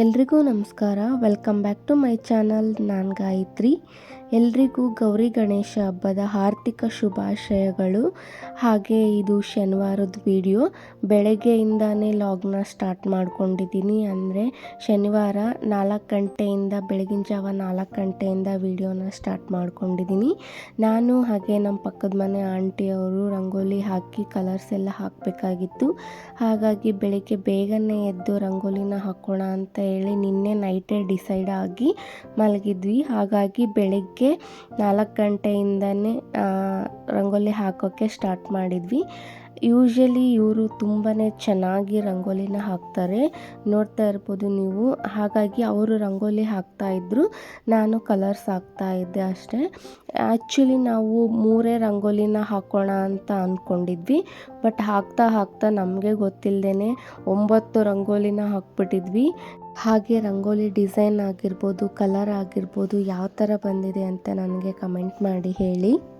ಎಲ್ರಿಗೂ ನಮಸ್ಕಾರ. Welcome back to my channel ನಾನು ಗಾಯತ್ರಿ ಎಲ್ರಿಗೂ ಗೌರಿ ಗಣೇಶ ಹಬ್ಬದ ಆರ್ಥಿಕ ಶುಭಾಶಯಗಳು. ಹಾಗೆ ಇದು ಶನಿವಾರದ ವಿಡಿಯೋ. ಬೆಳಗ್ಗೆಯಿಂದಾನೇ ಲಾಗ್ನ ಸ್ಟಾರ್ಟ್ ಮಾಡ್ಕೊಂಡಿದ್ದೀನಿ. ಅಂದರೆ ಶನಿವಾರ ನಾಲ್ಕು ಗಂಟೆಯಿಂದ, ಬೆಳಗಿನ ಜಾವ ನಾಲ್ಕು ಗಂಟೆಯಿಂದ ವಿಡಿಯೋನ ಸ್ಟಾರ್ಟ್ ಮಾಡ್ಕೊಂಡಿದ್ದೀನಿ. ನಾನು ಹಾಗೆ ನಮ್ಮ ಪಕ್ಕದ ಮನೆ ಆಂಟಿಯವರು ರಂಗೋಲಿ ಹಾಕಿ ಕಲರ್ಸ್ ಎಲ್ಲ ಹಾಕಬೇಕಾಗಿತ್ತು. ಹಾಗಾಗಿ ಬೆಳಗ್ಗೆ ಬೇಗನೆ ಎದ್ದು ರಂಗೋಲಿನ ಹಾಕೋಣ ಅಂತ ಹೇಳಿ ನಿನ್ನೆ ನೈಟೇ ಡಿಸೈಡ್ ಆಗಿ ಮಲಗಿದ್ವಿ. ಹಾಗಾಗಿ ಬೆಳಗ್ಗೆ ನಾಲ್ಕು ಗಂಟೆಯಿಂದನೇ ರಂಗೋಲಿ ಹಾಕೋಕ್ಕೆ ಸ್ಟಾರ್ಟ್ ಮಾಡಿದ್ವಿ. ಯೂಶ್ವಲಿ ಇವರು ತುಂಬಾ ಚೆನ್ನಾಗಿ ರಂಗೋಲಿನ ಹಾಕ್ತಾರೆ. ನೋಡ್ತಾ ಇರ್ಬೋದು ನೀವು. ಹಾಗಾಗಿ ಅವರು ರಂಗೋಲಿ ಹಾಕ್ತಾ ಹಾಕ್ತಾಯಿದ್ರು ನಾನು ಕಲರ್ಸ್ ಹಾಕ್ತಾ ಇದ್ದೆ ಅಷ್ಟೇ. ಆ್ಯಕ್ಚುಲಿ ನಾವು ಮೂರೇ ರಂಗೋಲಿನ ಹಾಕೋಣ ಅಂತ ಅಂದ್ಕೊಂಡಿದ್ವಿ ಬಟ್ ಹಾಕ್ತಾ ಹಾಕ್ತಾ ನಮಗೆ ಗೊತ್ತಿಲ್ಲದೇ ಒಂಬತ್ತು ರಂಗೋಲಿನ ಹಾಕ್ಬಿಟ್ಟಿದ್ವಿ. ಹಾಗೆ ರಂಗೋಲಿ ಡಿಸೈನ್ ಆಗಿರ್ಬೋದು, ಕಲರ್ ಆಗಿರ್ಬೋದು, ಯಾವ ಥರ ಬಂದಿದೆ ಅಂತ ನನಗೆ ಕಮೆಂಟ್ ಮಾಡಿ ಹೇಳಿ.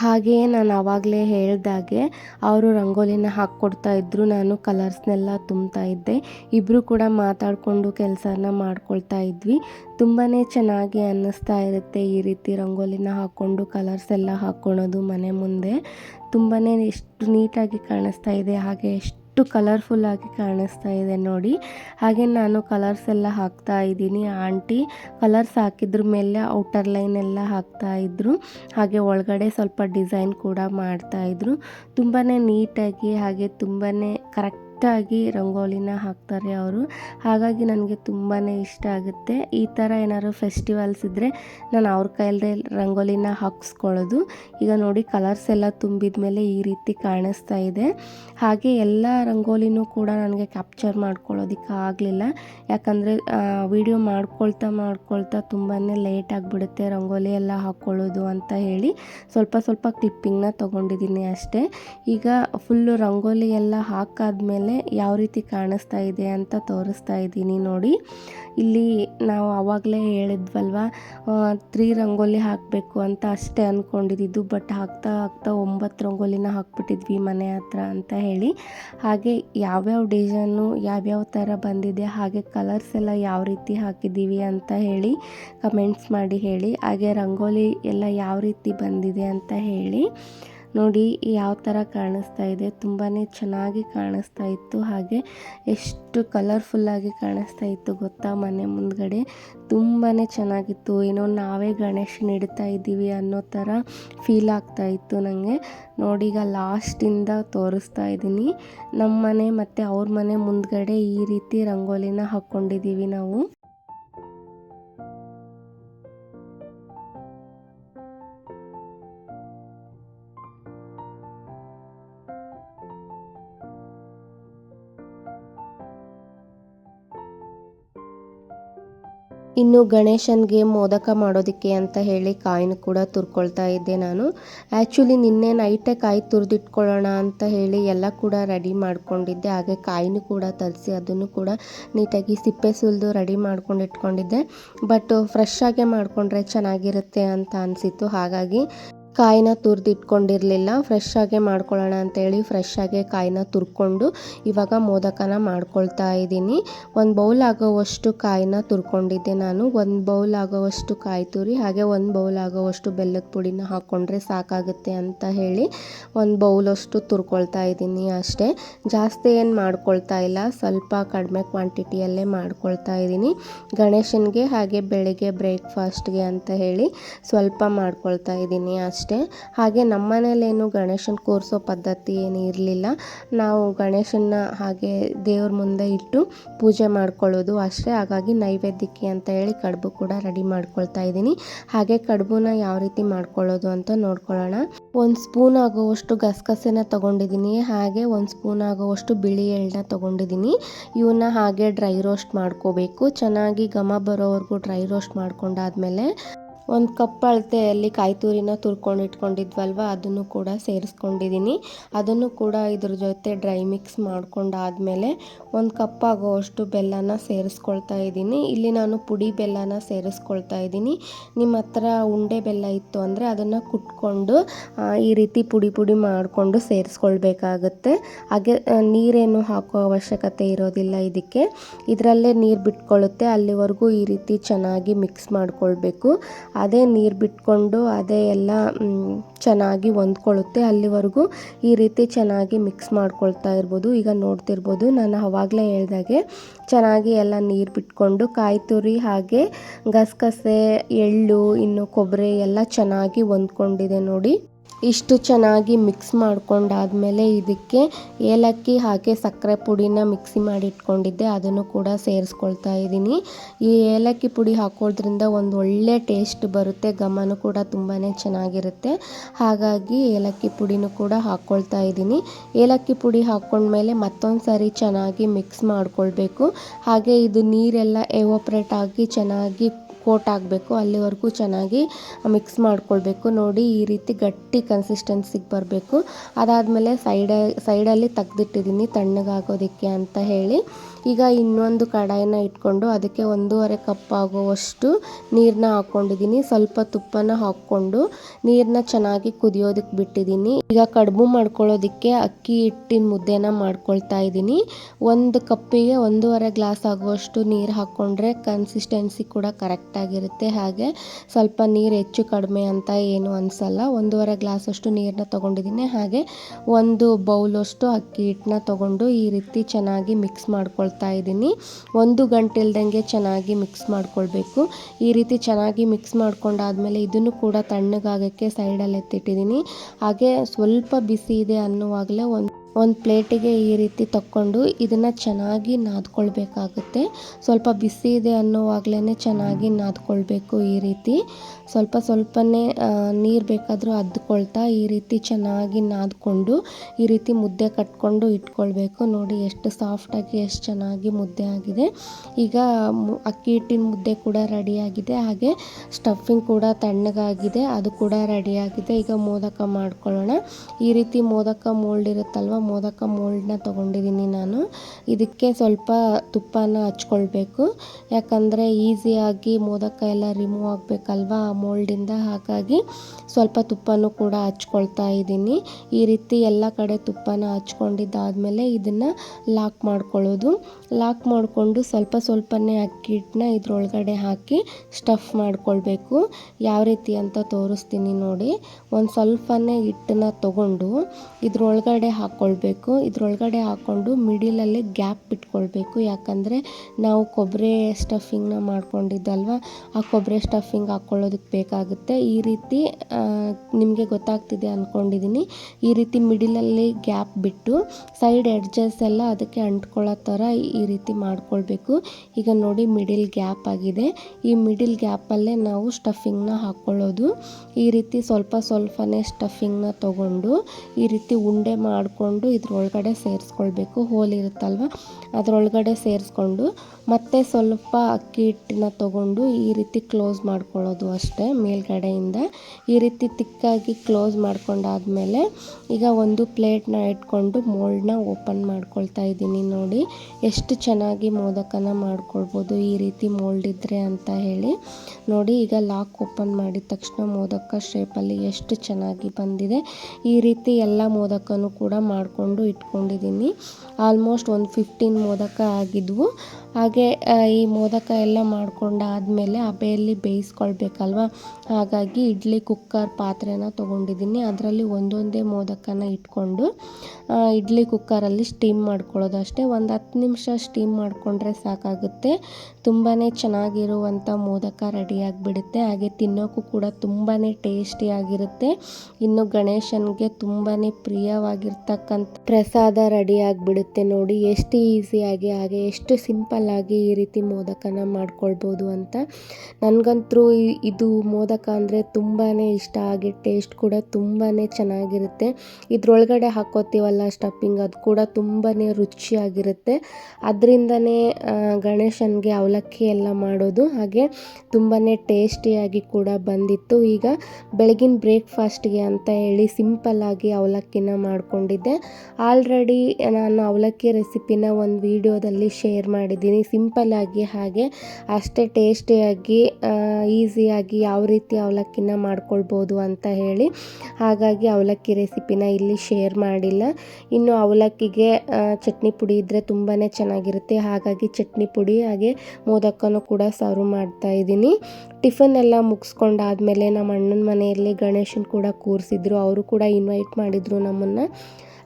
ಹಾಗೆಯೇ ನಾನು ಆವಾಗಲೇ ಹೇಳಿದಾಗೆ ಅವರು ರಂಗೋಲಿನ ಹಾಕ್ಕೊಡ್ತಾ ಇದ್ದರು ನಾನು ಕಲರ್ಸ್ನೆಲ್ಲ ತುಂಬ್ತಾ ಇದ್ದೆ. ಇಬ್ಬರು ಕೂಡ ಮಾತಾಡಿಕೊಂಡು ಕೆಲಸನ ಮಾಡ್ಕೊಳ್ತಾ ಇದ್ವಿ. ತುಂಬಾ ಚೆನ್ನಾಗಿ ಅನ್ನಿಸ್ತಾ ಇರುತ್ತೆ ಈ ರೀತಿ ರಂಗೋಲಿನ ಹಾಕ್ಕೊಂಡು, ಕಲರ್ಸ್ ಎಲ್ಲ ಹಾಕ್ಕೊಳೋದು ಮನೆ ಮುಂದೆ. ತುಂಬಾ ಎಷ್ಟು ನೀಟಾಗಿ ಕಾಣಿಸ್ತಾ ಇದೆ, ಹಾಗೆ ಎಷ್ಟು ಎಷ್ಟು ಕಲರ್ಫುಲ್ಲಾಗಿ ಕಾಣಿಸ್ತಾ ಇದೆ ನೋಡಿ. ಹಾಗೆ ನಾನು ಕಲರ್ಸ್ ಎಲ್ಲ ಹಾಕ್ತಾ ಇದ್ದೀನಿ. ಆಂಟಿ ಕಲರ್ಸ್ ಹಾಕಿದ್ರ ಮೇಲೆ ಔಟರ್ ಲೈನ್ ಎಲ್ಲ ಹಾಕ್ತಾ ಇದ್ರು. ಹಾಗೆ ಒಳಗಡೆ ಸ್ವಲ್ಪ ಡಿಸೈನ್ ಕೂಡ ಮಾಡ್ತಾ ಇದ್ರು. ತುಂಬಾ ನೀಟಾಗಿ ಹಾಗೆ ತುಂಬಾ ಕರೆಕ್ಟ್ ಕರೆಕ್ಟಾಗಿ ರಂಗೋಲಿನ ಹಾಕ್ತಾರೆ ಅವರು. ಹಾಗಾಗಿ ನನಗೆ ತುಂಬಾ ಇಷ್ಟ ಆಗುತ್ತೆ. ಈ ಥರ ಏನಾದ್ರು ಫೆಸ್ಟಿವಲ್ಸ್ ಇದ್ದರೆ ನಾನು ಅವ್ರ ಕೈಯಲ್ಲೇ ರಂಗೋಲಿನ ಹಾಕ್ಸ್ಕೊಳ್ಳೋದು. ಈಗ ನೋಡಿ ಕಲರ್ಸ್ ಎಲ್ಲ ತುಂಬಿದ ಮೇಲೆ ಈ ರೀತಿ ಕಾಣಿಸ್ತಾ ಇದೆ. ಹಾಗೆ ಎಲ್ಲ ರಂಗೋಲಿನೂ ಕೂಡ ನನಗೆ ಕ್ಯಾಪ್ಚರ್ ಮಾಡ್ಕೊಳ್ಳೋದಕ್ಕೆ ಆಗಲಿಲ್ಲ. ಯಾಕಂದರೆ ವಿಡಿಯೋ ಮಾಡ್ಕೊಳ್ತಾ ಮಾಡ್ಕೊಳ್ತಾ ತುಂಬಾ ಲೇಟ್ ಆಗಿಬಿಡುತ್ತೆ ರಂಗೋಲಿ ಎಲ್ಲ ಹಾಕ್ಕೊಳ್ಳೋದು ಅಂತ ಹೇಳಿ. ಸ್ವಲ್ಪ ಸ್ವಲ್ಪ ಕ್ಲಿಪ್ಪಿಂಗ್ನ ತೊಗೊಂಡಿದ್ದೀನಿ ಅಷ್ಟೇ. ಈಗ ಫುಲ್ಲು ರಂಗೋಲಿ ಎಲ್ಲ ಹಾಕಾದ್ಮೇಲೆ ಯಾವ ರೀತಿ ಕಾಣಿಸ್ತಾ ಇದೆ ಅಂತ ತೋರಿಸ್ತಾ ಇದ್ದೀನಿ ನೋಡಿ. ಇಲ್ಲಿ ನಾವು ಆವಾಗಲೇ ಹೇಳಿದ್ವಲ್ವ ತ್ರೀ ರಂಗೋಲಿ ಹಾಕಬೇಕು ಅಂತ ಅಷ್ಟೇ ಅಂದ್ಕೊಂಡಿದ್ದು ಬಟ್ ಹಾಕ್ತಾ ಹಾಕ್ತಾ ಒಂಬತ್ತು ರಂಗೋಲಿನ ಹಾಕ್ಬಿಟ್ಟಿದ್ವಿ ಮನೆ ಹತ್ರ ಅಂತ ಹೇಳಿ. ಹಾಗೆ ಯಾವ್ಯಾವ ಡಿಸೈನು, ಯಾವ್ಯಾವ ಥರ ಬಂದಿದೆ, ಹಾಗೆ ಕಲರ್ಸ್ ಎಲ್ಲ ಯಾವ ರೀತಿ ಹಾಕಿದ್ದೀವಿ ಅಂತ ಹೇಳಿ ಕಮೆಂಟ್ಸ್ ಮಾಡಿ ಹೇಳಿ. ಹಾಗೆ ರಂಗೋಲಿ ಎಲ್ಲ ಯಾವ ರೀತಿ ಬಂದಿದೆ ಅಂತ ಹೇಳಿ. ನೋಡಿ ಯಾವ ಥರ ಕಾಣಿಸ್ತಾ ಇದೆ. ತುಂಬಾ ಚೆನ್ನಾಗಿ ಕಾಣಿಸ್ತಾ ಇತ್ತು. ಹಾಗೆ ಎಷ್ಟು ಕಲರ್ಫುಲ್ಲಾಗಿ ಕಾಣಿಸ್ತಾ ಇತ್ತು ಗೊತ್ತಾ ಮನೆ ಮುಂದ್ಗಡೆ. ತುಂಬಾ ಚೆನ್ನಾಗಿತ್ತು. ಏನೋ ನಾವೇ ಗಣೇಶನ ಇಡ್ತಾ ಇದ್ದೀವಿ ಅನ್ನೋ ಥರ ಫೀಲ್ ಆಗ್ತಾ ಇತ್ತು ನನಗೆ ನೋಡಿ ಈಗ ಲಾಸ್ಟಿಂದ ತೋರಿಸ್ತಾ ಇದ್ದೀನಿ. ನಮ್ಮ ಮನೆ ಮತ್ತು ಅವ್ರ ಮನೆ ಮುಂದ್ಗಡೆ ಈ ರೀತಿ ರಂಗೋಲಿನ ಹಾಕ್ಕೊಂಡಿದ್ದೀವಿ ನಾವು. ಇನ್ನು ಗಣೇಶನಿಗೆ ಮೋದಕ ಮಾಡೋದಕ್ಕೆ ಅಂತ ಹೇಳಿ ಕಾಯಿನ ಕೂಡ ತುರ್ಕೊಳ್ತಾ ಇದ್ದೆ ನಾನು. ಆ್ಯಕ್ಚುಲಿ ನಿನ್ನೆ ನೈಟೇ ಕಾಯಿ ತುರಿದಿಟ್ಕೊಳ್ಳೋಣ ಅಂತ ಹೇಳಿ ಎಲ್ಲ ಕೂಡ ರೆಡಿ ಮಾಡ್ಕೊಂಡಿದ್ದೆ. ಹಾಗೆ ಕಾಯಿನೂ ಕೂಡ ತರಿಸಿ ಅದನ್ನು ಕೂಡ ನೀಟಾಗಿ ಸಿಪ್ಪೆ ಸುಲಿದು ರೆಡಿ ಮಾಡ್ಕೊಂಡು ಇಟ್ಕೊಂಡಿದ್ದೆ. ಬಟ್ ಫ್ರೆಶ್ ಆಗೇ ಮಾಡಿಕೊಂಡ್ರೆ ಚೆನ್ನಾಗಿರುತ್ತೆ ಅಂತ ಅನಿಸಿತ್ತು. ಹಾಗಾಗಿ ಕಾಯಿನ ತುರಿದಿಟ್ಕೊಂಡಿರಲಿಲ್ಲ. ಫ್ರೆಶ್ ಆಗೇ ಮಾಡ್ಕೊಳ್ಳೋಣ ಅಂತೇಳಿ ಫ್ರೆಶ್ ಆಗೇ ಕಾಯಿನ ತುರ್ಕೊಂಡು ಇವಾಗ ಮೋದಕನ ಮಾಡ್ಕೊಳ್ತಾ ಇದ್ದೀನಿ. ಒಂದು ಬೌಲ್ ಆಗೋವಷ್ಟು ಕಾಯಿನ ತುರ್ಕೊಂಡಿದ್ದೆ ನಾನು. ಒಂದು ಬೌಲ್ ಆಗೋವಷ್ಟು ಕಾಯಿ ತುರಿ, ಹಾಗೆ ಒಂದು ಬೌಲ್ ಆಗೋವಷ್ಟು ಬೆಲ್ಲದ ಪುಡಿನ ಹಾಕ್ಕೊಂಡ್ರೆ ಸಾಕಾಗುತ್ತೆ ಅಂತ ಹೇಳಿ ಒಂದು ಬೌಲಷ್ಟು ತುರ್ಕೊಳ್ತಾ ಇದ್ದೀನಿ ಅಷ್ಟೇ. ಜಾಸ್ತಿ ಏನು ಮಾಡ್ಕೊಳ್ತಾ ಇಲ್ಲ. ಸ್ವಲ್ಪ ಕಡಿಮೆ ಕ್ವಾಂಟಿಟಿಯಲ್ಲೇ ಮಾಡ್ಕೊಳ್ತಾ ಇದ್ದೀನಿ. ಗಣೇಶನಿಗೆ ಹಾಗೆ ಬೆಳಿಗ್ಗೆ ಬ್ರೇಕ್ಫಾಸ್ಟ್ಗೆ ಅಂತ ಹೇಳಿ ಸ್ವಲ್ಪ ಮಾಡ್ಕೊಳ್ತಾ ಇದ್ದೀನಿ ಅಷ್ಟೇ. ಹಾಗೆ ನಮ್ಮ ಮನೇಲೇನು ಗಣೇಶನ ಕೂರಿಸೋ ಪದ್ಧತಿ ಏನು ಇರಲಿಲ್ಲ. ನಾವು ಗಣೇಶನ ಹಾಗೆ ದೇವ್ರ ಮುಂದೆ ಇಟ್ಟು ಪೂಜೆ ಮಾಡ್ಕೊಳ್ಳೋದು ಅಷ್ಟೇ. ಹಾಗಾಗಿ ನೈವೇದ್ಯಕ್ಕೆ ಅಂತ ಹೇಳಿ ಕಡುಬು ಕೂಡ ರೆಡಿ ಮಾಡ್ಕೊಳ್ತಾ ಇದ್ದೀನಿ. ಹಾಗೆ ಕಡುಬುನ ಯಾವ ರೀತಿ ಮಾಡ್ಕೊಳ್ಳೋದು ಅಂತ ನೋಡ್ಕೊಳ್ಳೋಣ. ಒಂದು ಸ್ಪೂನ್ ಆಗುವಷ್ಟು ಗಸಗಸೆನ ತೊಗೊಂಡಿದ್ದೀನಿ. ಹಾಗೆ ಒಂದು ಸ್ಪೂನ್ ಆಗುವಷ್ಟು ಬಿಳಿ ಎಳ್ಳನ್ನ ತೊಗೊಂಡಿದ್ದೀನಿ. ಇವನ್ನ ಹಾಗೆ ಡ್ರೈ ರೋಸ್ಟ್ ಮಾಡ್ಕೋಬೇಕು. ಚೆನ್ನಾಗಿ ಘಮ ಬರೋವರೆಗೂ ಡ್ರೈ ರೋಸ್ಟ್ ಮಾಡ್ಕೊಂಡಾದ್ಮೇಲೆ ಒಂದು ಕಪ್ ಅಳತೆಯಲ್ಲಿ ಕಾಯಿ ತುರಿನ ತುರ್ಕೊಂಡು ಇಟ್ಕೊಂಡಿದ್ವಲ್ವ, ಅದನ್ನು ಕೂಡ ಸೇರಿಸ್ಕೊಂಡಿದ್ದೀನಿ ಅದನ್ನು ಕೂಡ ಇದ್ರ ಜೊತೆ ಡ್ರೈ ಮಿಕ್ಸ್ ಮಾಡ್ಕೊಂಡಾದಮೇಲೆ ಒಂದು ಕಪ್ ಆಗೋವಷ್ಟು ಬೆಲ್ಲನ ಸೇರಿಸ್ಕೊಳ್ತಾ ಇದ್ದೀನಿ ಇಲ್ಲಿ ನಾನು ಪುಡಿ ಬೆಲ್ಲನ ಸೇರಿಸ್ಕೊಳ್ತಾ ಇದ್ದೀನಿ ನಿಮ್ಮ ಹತ್ರ ಉಂಡೆ ಬೆಲ್ಲ ಇತ್ತು ಅಂದರೆ ಅದನ್ನು ಕುಟ್ಕೊಂಡು ಈ ರೀತಿ ಪುಡಿ ಪುಡಿ ಮಾಡಿಕೊಂಡು ಸೇರಿಸ್ಕೊಳ್ಬೇಕಾಗತ್ತೆ. ಹಾಗೆ ನೀರೇನು ಹಾಕೋ ಅವಶ್ಯಕತೆ ಇರೋದಿಲ್ಲ ಇದಕ್ಕೆ. ಇದರಲ್ಲೇ ನೀರು ಬಿಟ್ಕೊಳ್ಳುತ್ತೆ ಅಲ್ಲಿವರೆಗೂ ಈ ರೀತಿ ಚೆನ್ನಾಗಿ ಮಿಕ್ಸ್ ಮಾಡ್ಕೊಳ್ಬೇಕು. ಅದೇ ನೀರು ಬಿಟ್ಕೊಂಡು ಅದೇ ಎಲ್ಲ ಚೆನ್ನಾಗಿ ಹೊಂದ್ಕೊಳ್ಳುತ್ತೆ. ಅಲ್ಲಿವರೆಗೂ ಈ ರೀತಿ ಚೆನ್ನಾಗಿ ಮಿಕ್ಸ್ ಮಾಡ್ಕೊಳ್ತಾ ಇರ್ಬೋದು. ಈಗ ನೋಡ್ತಿರ್ಬೋದು, ನಾನು ಅವಾಗಲೇ ಹೇಳ್ದಾಗೆ ಚೆನ್ನಾಗಿ ಎಲ್ಲ ನೀರು ಬಿಟ್ಕೊಂಡು ಕಾಯಿ ತುರಿ ಹಾಗೆ ಗಸಗಸೆ, ಎಳ್ಳು, ಇನ್ನು ಕೊಬ್ಬರಿ ಎಲ್ಲ ಚೆನ್ನಾಗಿ ಹೊಂದ್ಕೊಂಡಿದೆ ನೋಡಿ. ಇಷ್ಟು ಚೆನ್ನಾಗಿ ಮಿಕ್ಸ್ ಮಾಡ್ಕೊಂಡಾದ್ಮೇಲೆ ಇದಕ್ಕೆ ಏಲಕ್ಕಿ ಹಾಕಿ ಸಕ್ಕರೆ ಪುಡಿನ ಮಿಕ್ಸಿ ಮಾಡಿ ಇಟ್ಕೊಂಡಿದ್ದೆ, ಅದನ್ನು ಕೂಡ ಸೇರಿಸ್ಕೊಳ್ತಾ ಇದ್ದೀನಿ. ಈ ಏಲಕ್ಕಿ ಪುಡಿ ಹಾಕೋದ್ರಿಂದ ಒಂದು ಒಳ್ಳೆ ಟೇಸ್ಟ್ ಬರುತ್ತೆ, ಘಮನೂ ಕೂಡ ತುಂಬಾ ಚೆನ್ನಾಗಿರುತ್ತೆ. ಹಾಗಾಗಿ ಏಲಕ್ಕಿ ಪುಡಿನೂ ಕೂಡ ಹಾಕ್ಕೊಳ್ತಾ ಇದ್ದೀನಿ. ಏಲಕ್ಕಿ ಪುಡಿ ಹಾಕ್ಕೊಂಡ್ಮೇಲೆ ಮತ್ತೊಂದು ಸಾರಿ ಚೆನ್ನಾಗಿ ಮಿಕ್ಸ್ ಮಾಡಿಕೊಳ್ಬೇಕು. ಹಾಗೆ ಇದು ನೀರೆಲ್ಲ ಎವೋಪ್ರೇಟ್ ಆಗಿ ಚೆನ್ನಾಗಿ ಕೋಟ್ ಆಗಬೇಕು ಅಲ್ಲಿವರೆಗೂ ಚೆನ್ನಾಗಿ ಮಿಕ್ಸ್ ಮಾಡ್ಕೊಳ್ಬೇಕು. ನೋಡಿ, ಈ ರೀತಿ ಗಟ್ಟಿ ಕನ್ಸಿಸ್ಟೆನ್ಸಿಗೆ ಬರಬೇಕು. ಅದಾದಮೇಲೆ ಸೈಡ, ಸೈಡಲ್ಲಿ ತೆಗ್ದಿಟ್ಟಿದ್ದೀನಿ ತಣ್ಣಗಾಗೋದಕ್ಕೆ ಅಂತ ಹೇಳಿ. ಈಗ ಇನ್ನೊಂದು ಕಡಾಯನ್ನ ಇಟ್ಕೊಂಡು ಅದಕ್ಕೆ ಒಂದೂವರೆ ಕಪ್ ಆಗುವಷ್ಟು ನೀರನ್ನ ಹಾಕ್ಕೊಂಡಿದ್ದೀನಿ ಸ್ವಲ್ಪ ತುಪ್ಪನ ಹಾಕ್ಕೊಂಡು ನೀರನ್ನ ಚೆನ್ನಾಗಿ ಕುದಿಯೋದಕ್ಕೆ ಬಿಟ್ಟಿದ್ದೀನಿ. ಈಗ ಕಡುಬು ಮಾಡ್ಕೊಳ್ಳೋದಕ್ಕೆ ಅಕ್ಕಿ ಹಿಟ್ಟಿನ ಮುದ್ದೆನ ಮಾಡ್ಕೊಳ್ತಾ ಇದ್ದೀನಿ. ಒಂದು ಕಪ್ಪಿಗೆ ಒಂದೂವರೆ ಗ್ಲಾಸ್ ಆಗುವಷ್ಟು ನೀರು ಹಾಕ್ಕೊಂಡ್ರೆ ಕನ್ಸಿಸ್ಟೆನ್ಸಿ ಕೂಡ ಕರೆಕ್ಟಾಗಿರುತ್ತೆ ಹಾಗೆ ಸ್ವಲ್ಪ ನೀರು ಹೆಚ್ಚು ಕಡಿಮೆ ಅಂತ ಏನು ಅನಿಸಲ್ಲ. ಒಂದೂವರೆ ಗ್ಲಾಸಷ್ಟು ನೀರನ್ನ ತೊಗೊಂಡಿದ್ದೀನಿ. ಹಾಗೆ ಒಂದು ಬೌಲಷ್ಟು ಅಕ್ಕಿ ಹಿಟ್ಟನ್ನ ತೊಗೊಂಡು ಈ ರೀತಿ ಚೆನ್ನಾಗಿ ಮಿಕ್ಸ್ ಮಾಡ್ಕೊಳ್ತಾ ಇದ್ದೀನಿ. ಒಂದು ಗಂಟೆ ಇಲ್ದಂಗೆ ಚೆನ್ನಾಗಿ ಮಿಕ್ಸ್ ಮಾಡ್ಕೊಳ್ಬೇಕು. ಈ ರೀತಿ ಚೆನ್ನಾಗಿ ಮಿಕ್ಸ್ ಮಾಡ್ಕೊಂಡಾದ್ಮೇಲೆ ಇದನ್ನು ಕೂಡ ತಣ್ಣಗಾಗೋಕ್ಕೆ ಸೈಡಲ್ಲಿ ಎತ್ತಿಟ್ಟಿದ್ದೀನಿ. ಹಾಗೆ ಸ್ವಲ್ಪ ಬಿಸಿ ಇದೆ ಅನ್ನುವಾಗಲೇ ಒಂದು ಒಂದು ಪ್ಲೇಟಿಗೆ ಈ ರೀತಿ ತಕ್ಕೊಂಡು ಇದನ್ನು ಚೆನ್ನಾಗಿ ನಾದ್ಕೊಳ್ಬೇಕಾಗುತ್ತೆ. ಸ್ವಲ್ಪ ಬಿಸಿ ಇದೆ ಅನ್ನೋವಾಗ್ಲೇ ಚೆನ್ನಾಗಿ ನಾದ್ಕೊಳ್ಬೇಕು ಈ ರೀತಿ. ಸ್ವಲ್ಪ ಸ್ವಲ್ಪನೇ ನೀರು ಬೇಕಾದರೂ ಅದ್ಕೊಳ್ತಾ ಈ ರೀತಿ ಚೆನ್ನಾಗಿ ನಾದ್ಕೊಂಡು, ಈ ರೀತಿ ಮುದ್ದೆ ಕಟ್ಕೊಂಡು ಇಟ್ಕೊಳ್ಬೇಕು. ನೋಡಿ ಎಷ್ಟು ಸಾಫ್ಟಾಗಿ ಎಷ್ಟು ಚೆನ್ನಾಗಿ ಮುದ್ದೆ ಆಗಿದೆ. ಈಗ ಅಕ್ಕಿ ಹಿಟ್ಟಿನ ಮುದ್ದೆ ಕೂಡ ರೆಡಿಯಾಗಿದೆ ಹಾಗೆ ಸ್ಟಫಿಂಗ್ ಕೂಡ ತಣ್ಣಗಾಗಿದೆ, ಅದು ಕೂಡ ರೆಡಿಯಾಗಿದೆ ಈಗ ಮೋದಕ ಮಾಡ್ಕೊಳ್ಳೋಣ. ಈ ರೀತಿ ಮೋದಕ ಮೋಲ್ಡ್ ಇರುತ್ತಲ್ವ? ಮೋದಕ ಮೋಲ್ಡ್ನ ತೊಗೊಂಡಿದ್ದೀನಿ ನಾನು. ಇದಕ್ಕೆ ಸ್ವಲ್ಪ ತುಪ್ಪನ ಹಚ್ಕೊಳ್ಬೇಕು. ಯಾಕಂದರೆ ಈಸಿಯಾಗಿ ಮೋದಕ ಎಲ್ಲ ರಿಮೂವ್ ಆಗಬೇಕಲ್ವಾ? ಮೋಲ್ಡಿಂದ ಹಾಗಾಗಿ ಸ್ವಲ್ಪ ತುಪ್ಪನೂ ಕೂಡ ಹಚ್ಕೊಳ್ತಾ ಇದ್ದೀನಿ. ಈ ರೀತಿ ಎಲ್ಲ ಕಡೆ ತುಪ್ಪನ ಹಚ್ಕೊಂಡಿದ್ದಾದಮೇಲೆ ಇದನ್ನು ಲಾಕ್ ಮಾಡ್ಕೊಳ್ಳೋದು. ಲಾಕ್ ಮಾಡಿಕೊಂಡು ಸ್ವಲ್ಪ ಸ್ವಲ್ಪನೇ ಅಕ್ಕಿ ಹಿಟ್ಟನ್ನ ಇದ್ರೊಳಗಡೆ ಹಾಕಿ ಸ್ಟಫ್ ಮಾಡಿಕೊಳ್ಬೇಕು. ಯಾವ ರೀತಿ ಅಂತ ತೋರಿಸ್ತೀನಿ ನೋಡಿ. ಒಂದು ಸ್ವಲ್ಪನೇ ಹಿಟ್ಟನ್ನ ತಗೊಂಡು ಇದ್ರೊಳಗಡೆ ಹಾಕ್ಕೊಳ್ಬೇಕು ಇದ್ರೊಳಗಡೆ ಹಾಕ್ಕೊಂಡು ಮಿಡಿಲಲ್ಲಿ ಗ್ಯಾಪ್ ಬಿಟ್ಕೊಳ್ಬೇಕು ಯಾಕಂದರೆ ನಾವು ಕೊಬ್ಬರಿ ಸ್ಟಫಿಂಗ್ನ ಮಾಡ್ಕೊಂಡಿದ್ದಲ್ವ? ಆ ಕೊಬ್ಬರಿ ಸ್ಟಫಿಂಗ್ ಹಾಕ್ಕೊಳ್ಳೋದಕ್ಕೆ ಬೇಕಾಗುತ್ತೆ. ಈ ರೀತಿ ನಿಮಗೆ ಗೊತ್ತಾಗ್ತಿದೆ ಅಂದ್ಕೊಂಡಿದ್ದೀನಿ ಈ ರೀತಿ ಮಿಡಿಲಲ್ಲಿ ಗ್ಯಾಪ್ ಬಿಟ್ಟು ಸೈಡ್ ಎಡ್ಜಸ್ ಎಲ್ಲ ಅದಕ್ಕೆ ಅಂಟ್ಕೊಳ್ಳೋ ಥರ ಈ ರೀತಿ ಮಾಡ್ಕೊಳ್ಬೇಕು. ಈಗ ನೋಡಿ ಮಿಡಿಲ್ ಗ್ಯಾಪ್ ಆಗಿದೆ. ಈ ಮಿಡಿಲ್ ಗ್ಯಾಪಲ್ಲೇ ನಾವು ಸ್ಟಫಿಂಗ್ನ ಹಾಕ್ಕೊಳ್ಳೋದು. ಈ ರೀತಿ ಸ್ವಲ್ಪ ಸ್ವಲ್ಪನೇ ಸ್ಟಫಿಂಗ್ನ ತಗೊಂಡು ಈ ರೀತಿ ಉಂಡೆ ಮಾಡಿಕೊಂಡು ಇದ್ರೊಳಗಡೆ ಸೇರಿಸ್ಕೊಳ್ಬೇಕು. ಹೋಲ್ ಇರುತ್ತಲ್ವ? ಅದರೊಳಗಡೆ ಸೇರಿಸ್ಕೊಂಡು ಮತ್ತೆ ಸ್ವಲ್ಪ ಅಕ್ಕಿ ಹಿಟ್ಟನ್ನ ತಗೊಂಡು ಈ ರೀತಿ ಕ್ಲೋಸ್ ಮಾಡ್ಕೊಳ್ಳೋದು ಅಷ್ಟೇ. ಮೇಲ್ಗಡೆಯಿಂದ. ಈ ರೀತಿ ತಿಕ್ಕಾಗಿ ಕ್ಲೋಸ್ ಮಾಡ್ಕೊಂಡಾದ್ಮೇಲೆ ಈಗ ಒಂದು ಪ್ಲೇಟ್ನ ಇಟ್ಕೊಂಡು ಮೋಲ್ಡ್ನ ಓಪನ್ ಮಾಡ್ಕೊಳ್ತಾ ಇದ್ದೀನಿ ನೋಡಿ. ಎಷ್ಟು ಚೆನ್ನಾಗಿ ಮೋದಕನ ಮಾಡ್ಕೊಳ್ಬೋದು ಈ ರೀತಿ ಮೋಲ್ಡ್ ಇದ್ದರೆ ಅಂತ ಹೇಳಿ. ನೋಡಿ ಈಗ ಲಾಕ್ ಓಪನ್ ಮಾಡಿದ ತಕ್ಷಣ ಮೋದಕ ಶೇಪಲ್ಲಿ ಎಷ್ಟು ಚೆನ್ನಾಗಿ ಬಂದಿದೆ. ಈ ರೀತಿ ಎಲ್ಲ ಮೋದಕನೂ ಕೂಡ ಮಾಡಿಕೊಂಡು ಇಟ್ಕೊಂಡಿದ್ದೀನಿ. ಆಲ್ಮೋಸ್ಟ್ ಒಂದು ಫಿಫ್ಟೀನ್ ಮೋದಕ ಆಗಿದ್ವು. ಹಾಗೆ ಈ ಮೋದಕ ಎಲ್ಲ ಮಾಡ್ಕೊಂಡಾದಮೇಲೆ ಹಬೆಯಲ್ಲಿ ಬೇಯಿಸ್ಕೊಳ್ಬೇಕಲ್ವ? ಹಾಗಾಗಿ ಇಡ್ಲಿ ಕುಕ್ಕರ್ ಪಾತ್ರೆನ ತೊಗೊಂಡಿದ್ದೀನಿ. ಅದರಲ್ಲಿ ಒಂದೊಂದೇ ಮೋದಕನ ಇಟ್ಕೊಂಡು ಇಡ್ಲಿ ಕುಕ್ಕರಲ್ಲಿ ಸ್ಟೀಮ್ ಮಾಡ್ಕೊಳ್ಳೋದು ಅಷ್ಟೇ. ಒಂದು ಹತ್ತು ನಿಮಿಷ ಸ್ಟೀಮ್ ಮಾಡಿಕೊಂಡ್ರೆ ಸಾಕಾಗುತ್ತೆ. ತುಂಬಾ ಚೆನ್ನಾಗಿರುವಂಥ ಮೋದಕ ರೆಡಿಯಾಗಿಬಿಡುತ್ತೆ. ಹಾಗೆ ತಿನ್ನೋಕ್ಕೂ ಕೂಡ ತುಂಬಾ ಟೇಸ್ಟಿಯಾಗಿರುತ್ತೆ. ಇನ್ನು ಗಣೇಶನಿಗೆ ತುಂಬಾ ಪ್ರಿಯವಾಗಿರ್ತಕ್ಕಂಥ ಪ್ರಸಾದ ರೆಡಿಯಾಗಿಬಿಡುತ್ತೆ ನೋಡಿ. ಎಷ್ಟು ಈಸಿಯಾಗಿ, ಹಾಗೆ ಎಷ್ಟು ಸಿಂಪಲ್ಲಾಗಿ ಈ ರೀತಿ ಮೋದಕನ ಮಾಡ್ಕೊಳ್ಬೋದು ಅಂತ. ನನಗಂತೂ ಇದು ಮೋದಕ ಅಂದರೆ ತುಂಬಾ ಇಷ್ಟ ಆಗಿ ಟೇಸ್ಟ್ ಕೂಡ ತುಂಬಾ ಚೆನ್ನಾಗಿರುತ್ತೆ. ಇದ್ರೊಳಗಡೆ ಹಾಕೋತೀವಲ್ಲ ಸ್ಟಫಿಂಗ್ ಅದು ಕೂಡ ತುಂಬಾ ರುಚಿಯಾಗಿರುತ್ತೆ. ಅದರಿಂದನೇ ಗಣೇಶನಿಗೆ ಅವಲಕ್ಕಿ ಎಲ್ಲ ಮಾಡೋದು ಹಾಗೆ ತುಂಬಾ ಟೇಸ್ಟಿಯಾಗಿ ಕೂಡ ಬಂದಿತ್ತು. ಈಗ ಬೆಳಗಿನ ಬ್ರೇಕ್ಫಾಸ್ಟ್ಗೆ ಅಂತ ಹೇಳಿ ಸಿಂಪಲ್ಲಾಗಿ ಅವಲಕ್ಕಿನ ಮಾಡಿಕೊಂಡಿದ್ದೆ. ಆಲ್ರೆಡಿ ನಾನು ಅವಲಕ್ಕಿ ರೆಸಿಪಿನ ಒಂದು ವೀಡಿಯೋದಲ್ಲಿ ಶೇರ್ ಮಾಡಿದ್ದೀನಿ. ಸಿಂಪಲ್ಲಾಗಿ ಹಾಗೆ ಅಷ್ಟೇ ಟೇಸ್ಟಿಯಾಗಿ ಈಸಿಯಾಗಿ ಯಾವ ರೀತಿ ಅವಲಕ್ಕಿನ ಮಾಡ್ಕೊಳ್ಬೋದು ಅಂತ ಹೇಳಿ. ಹಾಗಾಗಿ ಅವಲಕ್ಕಿ ರೆಸಿಪಿನ ಇಲ್ಲಿ ಶೇರ್ ಮಾಡಿಲ್ಲ. ಇನ್ನು ಅವಲಕ್ಕಿಗೆ ಚಟ್ನಿ ಪುಡಿ ಇದ್ದರೆ ತುಂಬಾ ಚೆನ್ನಾಗಿರುತ್ತೆ. ಹಾಗಾಗಿ ಚಟ್ನಿ ಪುಡಿ, ಹಾಗೆ ಮೋದಕ್ಕನೂ ಕೂಡ ಸರ್ವ್ ಮಾಡ್ತಾ ಇದ್ದೀನಿ. ಟಿಫನ್ ಎಲ್ಲ ಮುಗಿಸ್ಕೊಂಡಾದ್ಮೇಲೆ ನಮ್ಮ ಅಣ್ಣನ ಮನೆಯಲ್ಲಿ ಗಣೇಶನ ಕೂಡ ಕೂರಿಸಿದ್ರು. ಅವರು ಕೂಡ ಇನ್ವೈಟ್ ಮಾಡಿದರು ನಮ್ಮನ್ನು.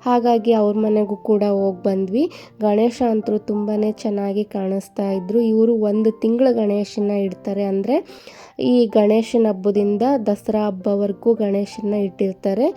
ಹಾಗಾಗಿ ಅವ್ರ ಮನೆಗೂ ಕೂಡ ಹೋಗಿ ಬಂದ್ವಿ. ಗಣೇಶ ಅಂತೂ ತುಂಬಾ ಚೆನ್ನಾಗಿ ಕಾಣಿಸ್ತಾ ಇದ್ರು. ಇವರು ಒಂದು ತಿಂಗಳು ಗಣೇಶನ ಇಡ್ತಾರೆ ಅಂದರೆ ಈ ಗಣೇಶನ ಹಬ್ಬದಿಂದ ದಸರಾ ಹಬ್ಬವರೆಗೂ ಗಣೇಶನ ಇಟ್ಟಿರ್ತಾರೆ.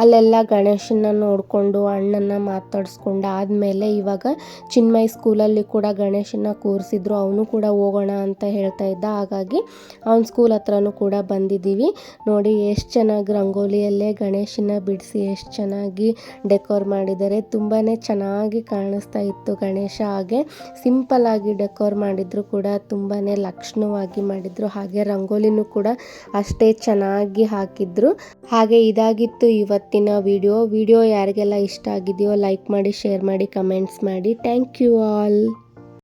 ಅಲ್ಲೆಲ್ಲ ಗಣೇಶನ ನೋಡಿಕೊಂಡು ಅಣ್ಣನ ಮಾತಾಡಿಸ್ಕೊಂಡು ಆದಮೇಲೆ ಇವಾಗ ಚಿನ್ಮಯ್ ಸ್ಕೂಲಲ್ಲಿ ಕೂಡ ಗಣೇಶನ ಕೂರಿಸಿದ್ರು. ಅವನು ಕೂಡ ಹೋಗೋಣ ಅಂತ ಹೇಳ್ತಾ ಇದ್ದ. ಹಾಗಾಗಿ ಅವ್ನ ಸ್ಕೂಲ್ ಹತ್ರನೂ ಕೂಡ ಬಂದಿದ್ದೀವಿ. ನೋಡಿ, ಎಷ್ಟು ಚೆನ್ನಾಗಿ ರಂಗೋಲಿಯಲ್ಲೇ ಗಣೇಶನ ಬಿಡಿಸಿ, ಎಷ್ಟು ಚೆನ್ನಾಗಿ ಡೆಕೋರ್ ಮಾಡಿದ್ದಾರೆ. ತುಂಬಾ ಚೆನ್ನಾಗಿ ಕಾಣಿಸ್ತಾ ಇತ್ತು ಗಣೇಶ. ಹಾಗೆ ಸಿಂಪಲ್ಲಾಗಿ ಡೆಕೋರ್ ಮಾಡಿದ್ರು ಕೂಡ ತುಂಬಾ ಲಕ್ಷಣವಾಗಿ ಮಾಡಿದ್ರು. ಹಾಗೆ ರಂಗೋಲಿನೂ ಕೂಡ ಅಷ್ಟೇ ಚೆನ್ನಾಗಿ ಹಾಕಿದ್ರು. ಹಾಗೆ ಇದಾಗಿತ್ತು ಇವತ್ತು. ಇವತ್ತಿನ ವಿಡಿಯೋ ವಿಡಿಯೋ ಯಾರಿಗೆಲ್ಲ ಇಷ್ಟ ಆಗಿದೆಯೋ ಲೈಕ್ ಮಾಡಿ ಶೇರ್ ಮಾಡಿ ಕಮೆಂಟ್ಸ್ ಮಾಡಿ. Thank you all